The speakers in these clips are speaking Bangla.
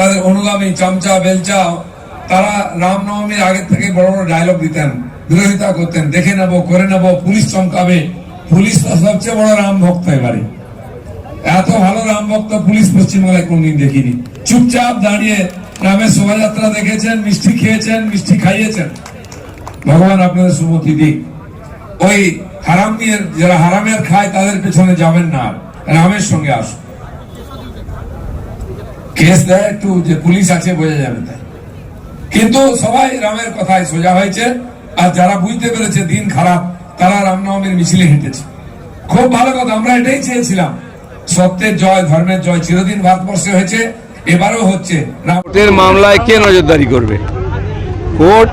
তাদের অনুগামী চামচা, বেলচা, তারা রামনবমীর আগে থেকে বড় বড় ডায়লগ দিতেন, বিরোধিতা করতেন, দেখে নেব, করে নেব, পুলিশ চমকাবে। পুলিশ সবচেয়ে বড় রাম ভক্ত এবারে। এত ভালো রাম ভক্ত পুলিশ পশ্চিমবাংলায় কোনদিন দেখিনি। চুপচাপ দাঁড়িয়ে রামের শোভাযাত্রা দেখেছেন, মিষ্টি খেয়েছেন, মিষ্টি খাইয়েছেন। ভগবান আপনাদের সুমতি দিক। ওই হারামের, যারা হারামের খায়, তাদের পেছনে যাবেন না রামের সঙ্গে আসুন। কেস দেয়, একটু যে পুলিশ আছে, বোঝা যাবে তাই। কিন্তু সবাই রামের কথায় সোজা হয়েছে, আর যারা বুঝতে পেরেছে দিন খারাপ, তারা রামনবমীর মিছিলে হেঁটেছে। খুব ভালো কথা, আমরা এটাই চেয়েছিলাম। সত্যের জয়, ধর্মের জয় চিরদিন ভারতবর্ষে হয়েছে, এবারও হচ্ছে কোর্টের মামলায় কে নজরদারি করবে? কোর্ট,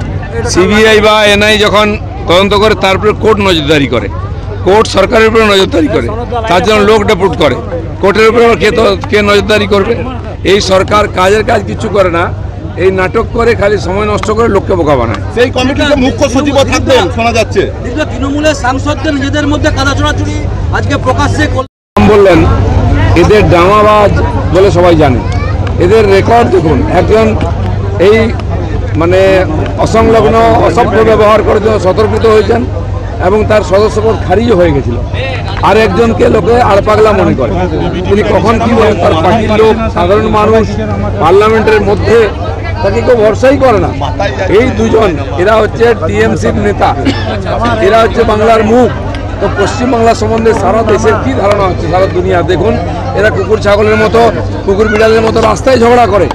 সিবিআই বা এনআই যখন তদন্ত করে তারপরে কোর্ট নজরদারি করে। কোর্ট সরকারের উপরে নজরদারি করে। তার জন্য লোক ডেপুট করে। কোর্টের উপরে কে কে নজরদারি করবে? এই সরকার কাজের কাজ কিছু করে না এই নাটক করে খালি সময় নষ্ট করে লোককে বোকা বানায়। সেই কমিটিতে মুখ্য সচিব থাকবেন শোনা যাচ্ছে। দীর্ঘ তৃণমূলের সাংসদদের নিজেদের মধ্যে কাদা চড়াচড়ি আজকে প্রকাশ্যে নাম বললেন এদের ডামাবাজ বলে সবাই জানে। এদের রেকর্ড দেখুন একজন এই মানে অসংলগ্ন অসভ্য ব্যবহার করার জন্য সতর্কিত হয়েছেন এবং তার সদস্যপদ খারিজ হয়ে গেছিল। আর একজনকে লোকে আর পাগলা মনে করে। তিনি কখন কি বলেন, তার পার্টির লোক, সাধারণ মানুষ, পার্লামেন্টের মধ্যে, তাকে কেউ ভরসাই করে না। এই দুজন, এরা হচ্ছে টিএমসির নেতা। এরা হচ্ছে বাংলার মুখ। তো পশ্চিমবাংলা সম্বন্ধে সারা দেশের কি ধারণা হচ্ছে? সারা দুনিয়া দেখুন, এরা কুকুর ছাগলের মতো, কুকুর বিড়ালের মতো রাস্তায় ঝগড়া করে।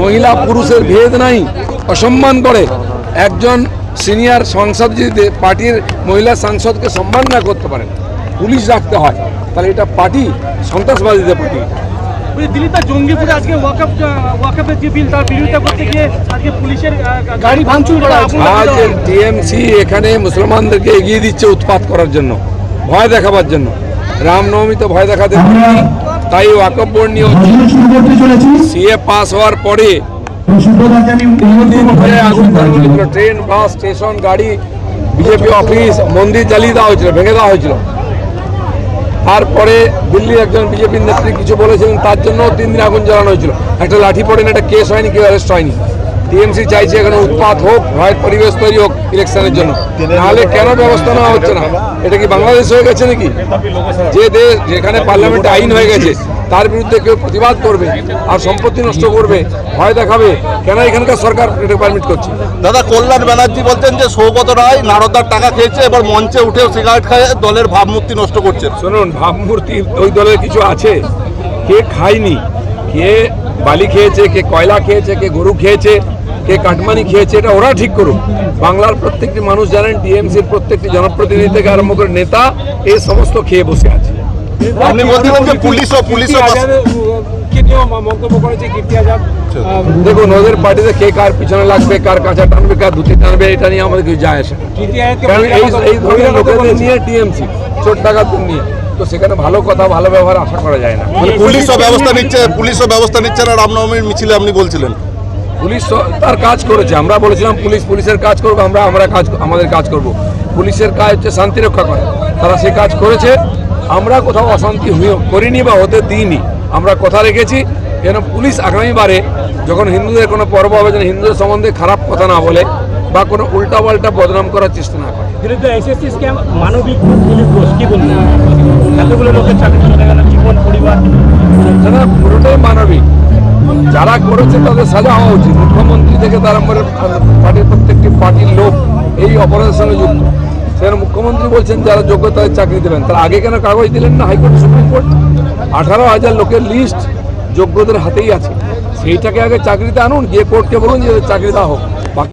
মহিলা পুরুষের ভেদ নাই, অসম্মান করে। একজন সিনিয়র সংসদ যদি পার্টির মহিলা সাংসদকে সম্মান না করতে পারেন পুলিশ রাখতে হয় তাহলে এটা পার্টি সন্ত্রাসবাদীদের পার্টি। বলি দিল্লিতে জঙ্গিপুরে আজকে ওয়াকআপ ওয়াকআপের যে বিল তার বিরোধিতা করতে গিয়ে আজকে পুলিশের গাড়ি ভাঙচুর করা আজ টিএমসি এখানে মুসলমানদেরকে এগিয়ে দিচ্ছে উৎপাত করার জন্য ভয় দেখাবার জন্য। রামনবমী তো ভয় দেখাতে তাই ওয়াকফ বোর্ড নিয়ে সিএ পাস হওয়ার পরে ট্রেন বাস স্টেশন গাড়ি বিজেপি অফিস মন্দির জ্বালিয়ে দেওয়া হয়েছিল ভেঙে দেওয়া হয়েছিল। তারপরে দিল্লির একজন বিজেপির নেত্রী কিছু বলেছিলেন, তার জন্য তিন দিন আগুন জ্বালানো হয়েছিল। একটা লাঠি পড়েন, একটা কেস হয়নি, কেউ অ্যারেস্ট হয়নি। টিএমসি চাইছে এখানে উৎপাত হোক ভয়ের পরিবেশ তৈরি হোক ইলেকশনের জন্য। নাহলে কেন ব্যবস্থা নেওয়া হচ্ছে না? এটা কি বাংলাদেশ হয়ে গেছে নাকি? যে দেশ যেখানে পার্লামেন্টে আইন হয়ে গেছে তার বিরুদ্ধে কেউ প্রতিবাদ করবে আর সম্পত্তি নষ্ট করবে ভয় দেখাবে কেন এখানকার সরকার এটা পারমিট করছে? দাদা কল্যাণ ব্যানার্জি বলতেন যে সৌগত রায় নারদার টাকা খেয়েছে এবার মঞ্চে উঠেও সিগারেট খায় দলের ভাবমূর্তি নষ্ট করছে। শুনুন ভাবমূর্তি ওই দলের কিছু আছে কে খায়নি? কে বালি খেয়েছে কে কয়লা খেয়েছে কে গরু খেয়েছে কে কাটমানি খেয়েছে এটা ওরা ঠিক করুক। বাংলার প্রত্যেকটি মানুষ জানেন টিএমসির প্রত্যেকটি জনপ্রতিনিধি থেকে আরম্ভ করে নেতা এই সমস্ত খেয়ে বসে আছে। আপনি বলছিলেন যে আজাদ দেখুন ওদের পার্টিতে কে কার পিছনে লাগবে কার কাঁচা টানবে কার ধুতি টানবে এটা নিয়ে আমাদের কিছু যায় আসে কারণ এই ধরনের লোকেদের নিয়ে টিএমসি চোট টাকা নিয়ে। তো সেখানে ভালো কথা ভালো ব্যবহার আশা করা যায় না। মানে পুলিশও ব্যবস্থা নিচ্ছে পুলিশও ব্যবস্থা নিচ্ছে না রামনবমীর মিছিলে আপনি বলছিলেন। পুলিশ তার কাজ করেছে আমরা বলেছিলাম পুলিশ পুলিশের কাজ করব আমরা আমরা কাজ আমাদের কাজ করব। পুলিশের কাজ হচ্ছে শান্তি রক্ষা করা। তারা সে কাজ করেছে আমরা কোথাও অশান্তি করিনি বা হতে দিইনি। আমরা কথা রেখেছি যেন পুলিশ আগামীবারে যখন হিন্দুদের কোনো পর্ব হবে যেন হিন্দুদের সম্বন্ধে খারাপ কথা না বলে বা কোনো উল্টাপাল্টা বদনাম করার চেষ্টা না করে। বিরুদ্ধে এসএসসি স্ক্যাম মানবিক দিলীপ কি বলবেন এতগুলো লোকের চাকরি চলে গেল জীবন, পরিবার। যারা পুরোটাই মানবিক, যারা করেছে তাদের সাজা হওয়া উচিত। মুখ্যমন্ত্রী থেকে তার করে পার্টির প্রত্যেকটি পার্টির লোক এই অপরাধের সঙ্গে যুক্ত। সেখানে মুখ্যমন্ত্রী বলছেন, যারা যোগ্য তাদের চাকরি দেবেন, তার আগে কেন কাগজ দিলেন না হাইকোর্ট, সুপ্রিম কোর্ট? আঠারো হাজার লোকের লিস্ট যোগ্যদের হাতেই আছে। সেইটাকে আগে চাকরিতে আনুন, গিয়ে কোর্টকে বলুন যে চাকরি দেওয়া হোক।